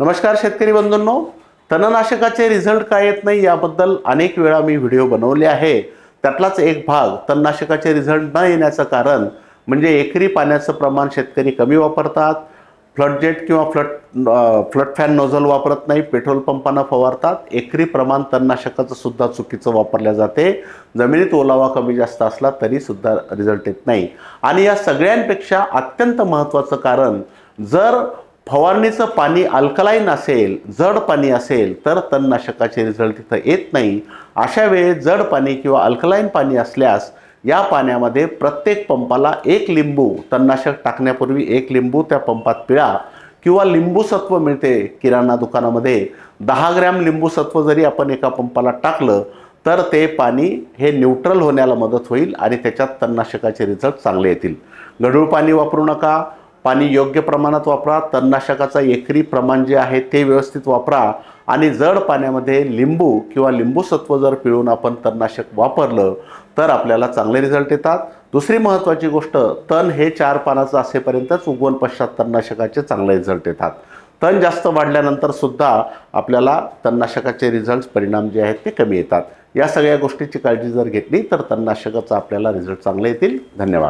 नमस्कार शेतकरी बंधूंनो. तणनाशकाचे रिझल्ट काय येत नाही याबद्दल अनेक वेळा मी व्हिडिओ बनवले आहे. त्यातलाच एक भाग तणनाशकाचे रिझल्ट न येण्याचं कारण म्हणजे एकरी पाण्याचं प्रमाण शेतकरी कमी वापरतात. फ्लडजेट किंवा फ्लड फ्लड फॅन नोझल वापरत नाही पेट्रोल पंपानं फवारतात. एकरी प्रमाण तणनाशकाचं सुद्धा चुकीचं वापरल्या जाते. जमिनीत ओलावा कमी जास्त असला तरी सुद्धा रिझल्ट येत नाही. आणि या सगळ्यांपेक्षा अत्यंत महत्त्वाचं कारण जर फवारणीचं पाणी अल्कलाईन असेल जड पाणी असेल तर तणनाशकाचे रिझल्ट तिथं येत नाही. अशा वेळेस जड पाणी किंवा अल्कलाईन पाणी असल्यास या पाण्यामध्ये प्रत्येक पंपाला एक लिंबू तणनाशक टाकण्यापूर्वी एक लिंबू त्या पंपात पिळा किंवा लिंबूसत्व मिळते किराणा दुकानामध्ये. दहा ग्रॅम लिंबूसत्व जरी आपण एका पंपाला टाकलं तर ते पाणी हे न्यूट्रल होण्याला मदत होईल आणि त्याच्यात तणनाशकाचे रिझल्ट चांगले येतील. गढूळ पाणी वापरू नका. पाणी योग्य प्रमाणात वापरा तणनाशकाचं एकरी प्रमाण जे आहे ते व्यवस्थित वापरा आणि जड पाण्यामध्ये लिंबू किंवा लिंबूसत्व जर पिळून आपण तणनाशक वापरलं तर आपल्याला चांगले रिझल्ट येतात. दुसरी महत्त्वाची गोष्ट तण हे चार पानाचं असेपर्यंतच उगवण पश्चात तणनाशकाचे चांगले रिझल्ट येतात. तण जास्त वाढल्यानंतर सुद्धा आपल्याला तणनाशकाचे रिझल्ट परिणाम जे आहेत ते कमी येतात. या सगळ्या गोष्टीची काळजी जर घेतली तर तणनाशकाचा आपल्याला रिझल्ट चांगले येतील. धन्यवाद.